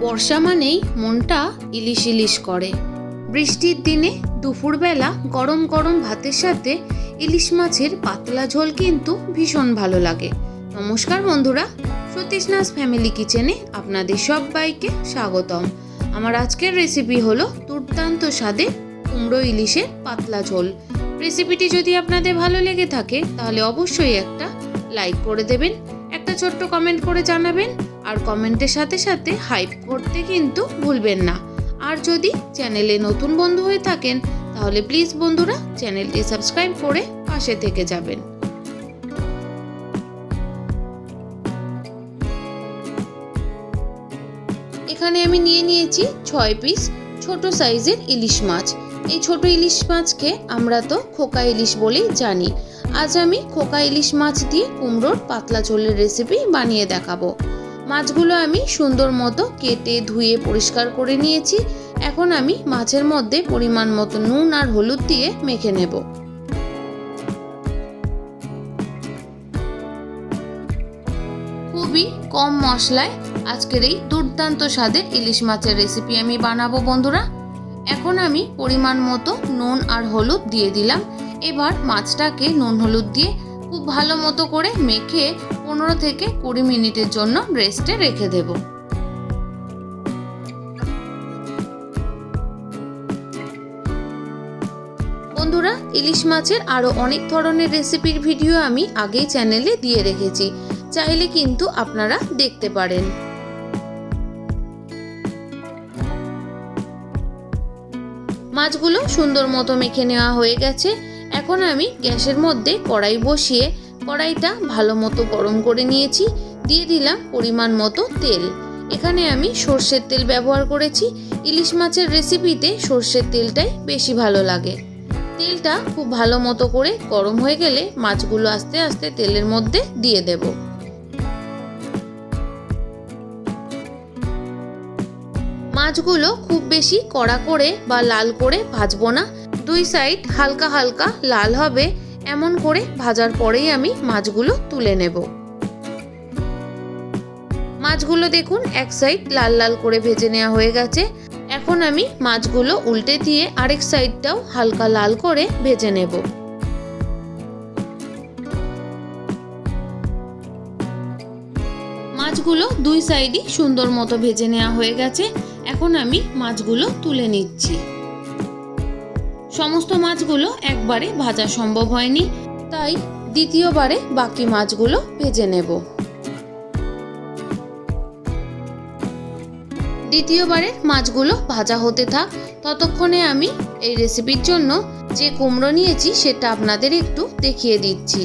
বর্ষা মানেই মনটা ইলিশ ইলিশ করে। বৃষ্টির দিনে দুপুরবেলা গরম গরম ভাতের সাথে ইলিশ মাছের পাতলা ঝোল কিন্তু ভীষণ ভালো লাগে। নমস্কার বন্ধুরা সতীশনাথ ফ্যামিলি কিচেনে আপনাদের সবাইকে স্বাগতম। আমার আজকের রেসিপি হলো দুর্দান্ত স্বাদে কুমড়ো ইলিশের পাতলা ঝোল। রেসিপিটি যদি আপনাদের ভালো লেগে থাকে, তাহলে অবশ্যই একটা লাইক করে দেবেন, একটা ছোট্ট কমেন্ট করে জানাবেন আর কমেন্টের সাথে সাথে হাইপ করতে কিন্তু ভুলবেন না। আর যদি চ্যানেলে নতুন বন্ধু হয়ে থাকেন, তাহলে প্লিজ বন্ধুরা চ্যানেলটি সাবস্ক্রাইব করে পাশে থেকে যাবেন। এখানে আমি নিয়ে নিয়েছি ছয় পিস ছোট সাইজের ইলিশ মাছ। এই ছোট ইলিশ মাছকে আমরা তো খোকা ইলিশ বলেই জানি। আজ আমি খোকা ইলিশ মাছ দিয়ে কুমড়োর পাতলা ঝোলের রেসিপি বানিয়ে দেখাবো। মাছগুলো আমি সুন্দর মতো কেটে ধুয়ে পরিষ্কার করে নিয়েছি। এখন আমি মাছের মধ্যে পরিমাণ মতো নুন আর হলুদ দিয়ে মেখে নেব। খুবই কম মশলায় আজকের এই দুর্দান্ত স্বাদের ইলিশ মাছের রেসিপি আমি বানাবো বন্ধুরা। এখন আমি পরিমাণ মতো নুন আর হলুদ দিয়ে দিলাম। এবার মাছটাকে নুন হলুদ দিয়ে খুব ভালো মতো করে মেখে পনেরো থেকে কুড়ি মিনিটের জন্য রেস্টে রেখে দেব। বন্ধুরা, ইলিশ মাছের আরও অনেক ধরনের রেসিপির ভিডিও আমি আগেই চ্যানেলে দিয়ে রেখেছি। চাইলে কিন্তু আপনারা দেখতে পারেন। মাছগুলো সুন্দর মতো মেখে নেওয়া হয়ে গেছে। এখন আমি গ্যাসের মধ্যে কড়াই বসিয়ে কড়াইটা ভালো মতো গরম করে নিয়েছি। দিয়ে দিলাম পরিমাণ মতো তেল। এখানে আমি সর্ষের তেল ব্যবহার করেছি। ইলিশ মাছের রেসিপিতে সর্ষের তেলটাই বেশি ভালো লাগে। তেলটা খুব ভালো মতো করে গরম হয়ে গেলে মাছগুলো আস্তে আস্তে তেলের মধ্যে দিয়ে দেব। মাছগুলো খুব বেশি কড়া করে বা লাল করে ভাজবো না। দুই সাইড হালকা হালকা লাল হবে। এমন করে ভাজার পরেই আমি মাছগুলো তুলে নেব। মাছগুলো দেখুন এক সাইড লাল লাল করে ভেজে নেওয়া হয়ে গেছে। এখন আমি মাছগুলো উল্টে দিয়ে আরেক সাইডটাও হালকা লাল করে ভেজে নেব। মাছগুলো দুই সাইডই সুন্দর মতো ভেজে নেওয়া হয়ে গেছে। এখন আমি মাছগুলো তুলে নিচ্ছি। সমস্ত মাছগুলো একবারে ভাজা সম্ভব হয়নি, তাই দ্বিতীয়বারে বাকি মাছগুলো ভেজে নেব। দ্বিতীয়বারে মাছগুলো ভাজা হতে থাক, ততক্ষণে আমি এই রেসিপির জন্য যে কুমড়ো নিয়েছি সেটা আপনাদের একটু দেখিয়ে দিচ্ছি।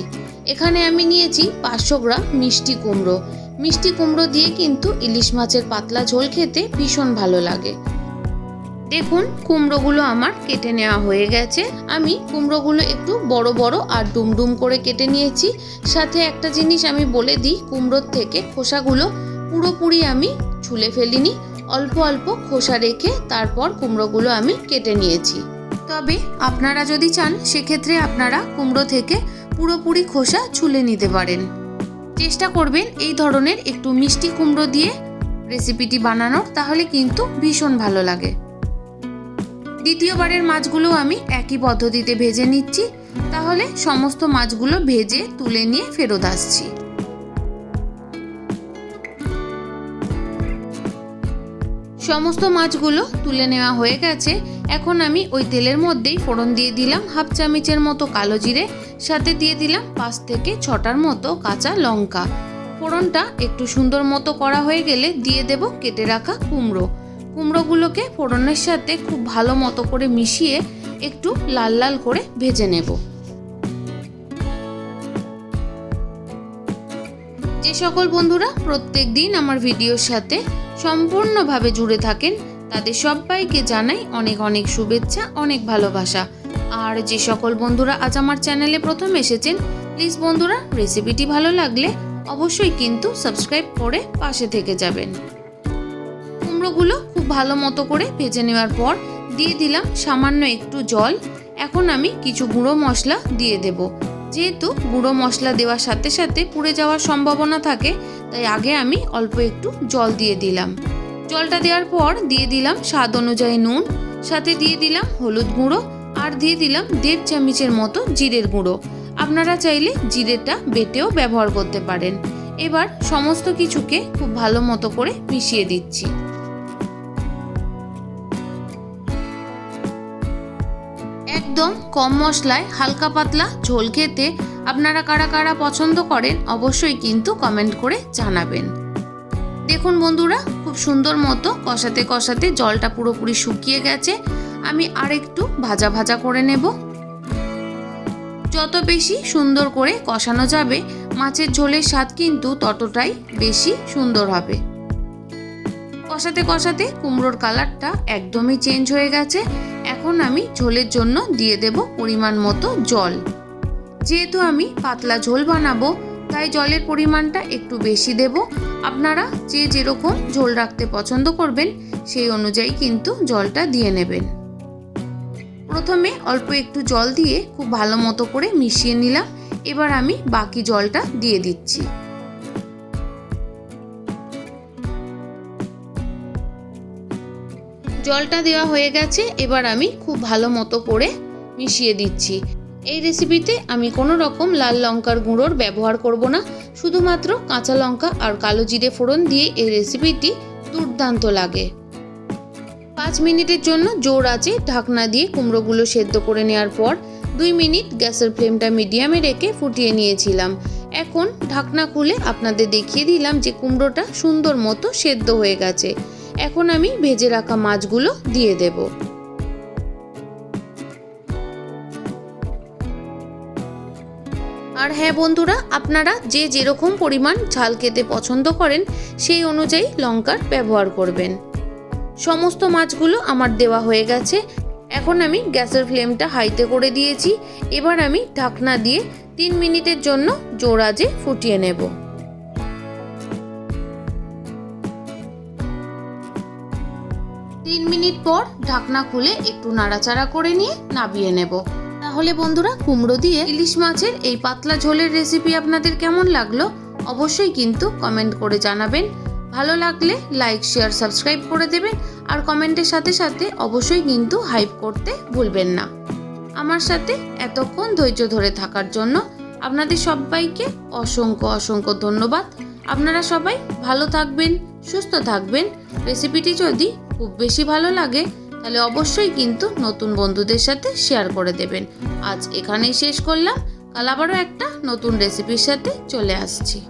এখানে আমি নিয়েছি পাঁচশো গ্রাম মিষ্টি কুমড়ো। মিষ্টি কুমড়ো দিয়ে কিন্তু ইলিশ মাছের পাতলা ঝোল খেতে ভীষণ ভালো লাগে। দেখুন, কুমড়োগুলো আমার কেটে নেওয়া হয়ে গেছে। আমি কুমড়োগুলো একটু বড় বড় আর ডুমডুম করে কেটে নিয়েছি। সাথে একটা জিনিস আমি বলে দিই, কুমড়োর থেকে খোসাগুলো পুরোপুরি আমি ছুলে ফেলিনি। অল্প অল্প খোসা রেখে তারপর কুমড়োগুলো আমি কেটে নিয়েছি। তবে আপনারা যদি চান, সেক্ষেত্রে আপনারা কুমড়ো থেকে পুরোপুরি খোসা ছুলে নিতে পারেন। চেষ্টা করবেন এই ধরনের একটু মিষ্টি কুমড়ো দিয়ে রেসিপিটি বানানোর, তাহলে কিন্তু ভীষণ ভালো লাগে। দ্বিতীয়বারের মাছগুলো আমি একই পদ্ধতিতে ভেজে নিচ্ছি। তাহলে সমস্ত মাছগুলো ভেজে তুলে নিয়ে ফেরত আসছি। সমস্ত মাছগুলো তুলে নেওয়া হয়ে গেছে। এখন আমি ওই তেলের মধ্যেই ফোড়ন দিয়ে দিলাম হাফ চামচের মতো কালো জিরে, সাথে দিয়ে দিলাম পাঁচ থেকে ছটার মতো কাঁচা লঙ্কা। ফোড়নটা একটু সুন্দর মতো করা হয়ে গেলে দিয়ে দেব কেটে রাখা কুমড়ো। কুমড়োগুলোকে ফোড়নের সাথে খুব ভালো মতো করে মিশিয়ে একটু লাল লাল করে ভেজে নেব। যে সকল বন্ধুরা প্রত্যেক দিন আমার ভিডিওর সাথে সম্পূর্ণভাবে জুড়ে থাকেন, তাদের সবাইকে জানাই অনেক অনেক শুভেচ্ছা, অনেক ভালোবাসা। আর যে সকল বন্ধুরা আজ আমার চ্যানেলে প্রথম এসেছেন, প্লিজ বন্ধুরা, রেসিপিটি ভালো লাগলে অবশ্যই কিন্তু সাবস্ক্রাইব করে পাশে থেকে যাবেন। কুমড়োগুলো খুব ভালো মতো করে ভেজে নেওয়ার পর দিয়ে দিলাম সামান্য একটু জল। এখন আমি কিছু গুঁড়ো মশলা দিয়ে দেব। যেহেতু গুঁড়ো মশলা দেওয়ার সাথে সাথে পুড়ে যাওয়ার সম্ভাবনা থাকে, তাই আগে আমি অল্প একটু জল দিয়ে দিলাম। জলটা দেওয়ার পর দিয়ে দিলাম স্বাদ অনুযায়ী নুন, সাথে দিয়ে দিলাম হলুদ গুঁড়ো আর দিয়ে দিলাম দেড় চামচের মতো জিরের গুঁড়ো। আপনারা চাইলে জিরেটা বেটেও ব্যবহার করতে পারেন। এবার সমস্ত কিছুকে খুব ভালো মতো করে মিশিয়ে দিচ্ছি। কম মশলায়, হালকা পাতলা, ঝোল খেতে আপনারা কারা কারা পছন্দ করেন অবশ্যই কিন্তু কমেন্ট করে জানাবেন। দেখুন বন্ধুরা, খুব সুন্দর মতো কষাতে কষাতে জলটা পুরোপুরি শুকিয়ে গেছে। আমি আর একটু ভাজা ভাজা করে নেব। যত বেশি সুন্দর করে কষানো যাবে, মাছের ঝোলের স্বাদ কিন্তু ততটাই বেশি সুন্দর হবে। কষাতে কষাতে কুমড়োর কালারটা একদমই চেঞ্জ হয়ে গেছে। এখন আমি ঝোলের জন্য দিয়ে দেব পরিমাণ মতো জল। যেহেতু আমি পাতলা ঝোল বানাবো, তাই জলের পরিমাণটা একটু বেশি দেব। আপনারা যে যেরকম ঝোল রাখতে পছন্দ করবেন, সেই অনুযায়ী কিন্তু জলটা দিয়ে নেবেন। প্রথমে অল্প একটু জল দিয়ে খুব ভালো মতো করে মিশিয়ে নিলাম। এবার আমি বাকি জলটা দিয়ে দিচ্ছি। জলটা দেওয়া হয়ে গেছে, এবার আমি খুব ভালো মতো করে মিশিয়ে দিচ্ছি। এই রেসিপিতে আমি কোনো রকম লাল লঙ্কার গুঁড়োর ব্যবহার করব না, শুধুমাত্র কাঁচা লঙ্কা আর কালো জিরে ফোড়ন দিয়ে এই রেসিপিটি দুর্দান্ত লাগে। পাঁচ মিনিটের জন্য জোর আছে ঢাকনা দিয়ে কুমড়োগুলো সেদ্ধ করে নেওয়ার পর, দুই মিনিট গ্যাসের ফ্লেমটা মিডিয়ামে রেখে ফুটিয়ে নিয়েছিলাম। এখন ঢাকনা খুলে আপনাদের দেখিয়ে দিলাম যে কুমড়োটা সুন্দর মতো সেদ্ধ হয়ে গেছে। এখন আমি ভেজে রাখা মাছগুলো দিয়ে দেব। আর হ্যাঁ বন্ধুরা, আপনারা যে যেরকম পরিমাণ ঝাল খেতে পছন্দ করেন, সেই অনুযায়ী লঙ্কার ব্যবহার করবেন। সমস্ত মাছগুলো আমার দেওয়া হয়ে গেছে। এখন আমি গ্যাসের ফ্লেমটা হাইতে করে দিয়েছি। এবার আমি ঢাকনা দিয়ে তিন মিনিটের জন্য জোর আজে ফুটিয়ে নেব। তিন মিনিট পর ঢাকনা খুলে একটু নাড়াচাড়া করে নিয়ে নাবিয়ে নেব। তাহলে বন্ধুরা, কুমড়ো দিয়ে ইলিশ মাছের এই পাতলা ঝোলের রেসিপি আপনাদের কেমন লাগল অবশ্যই কিন্তু কমেন্ট করে জানাবেন। ভালো লাগলে লাইক শেয়ার সাবস্ক্রাইব করে দেবেন আর কমেন্টের সাথে সাথে অবশ্যই কিন্তু হাইপ করতে ভুলবেন না। আমার সাথে এতক্ষণ ধৈর্য ধরে থাকার জন্য আপনাদের সবাইকে অসংখ্য অসংখ্য ধন্যবাদ। আপনারা সবাই ভালো থাকবেন, সুস্থ থাকবেন। রেসিপিটি যদি খুব বেশি ভালো লাগে, তাহলে অবশ্যই কিন্তু নতুন বন্ধুদের সাথে শেয়ার করে দেবেন। আজ এখানেই শেষ করলাম। কাল আবারও একটা নতুন রেসিপির সাথে চলে আসছি।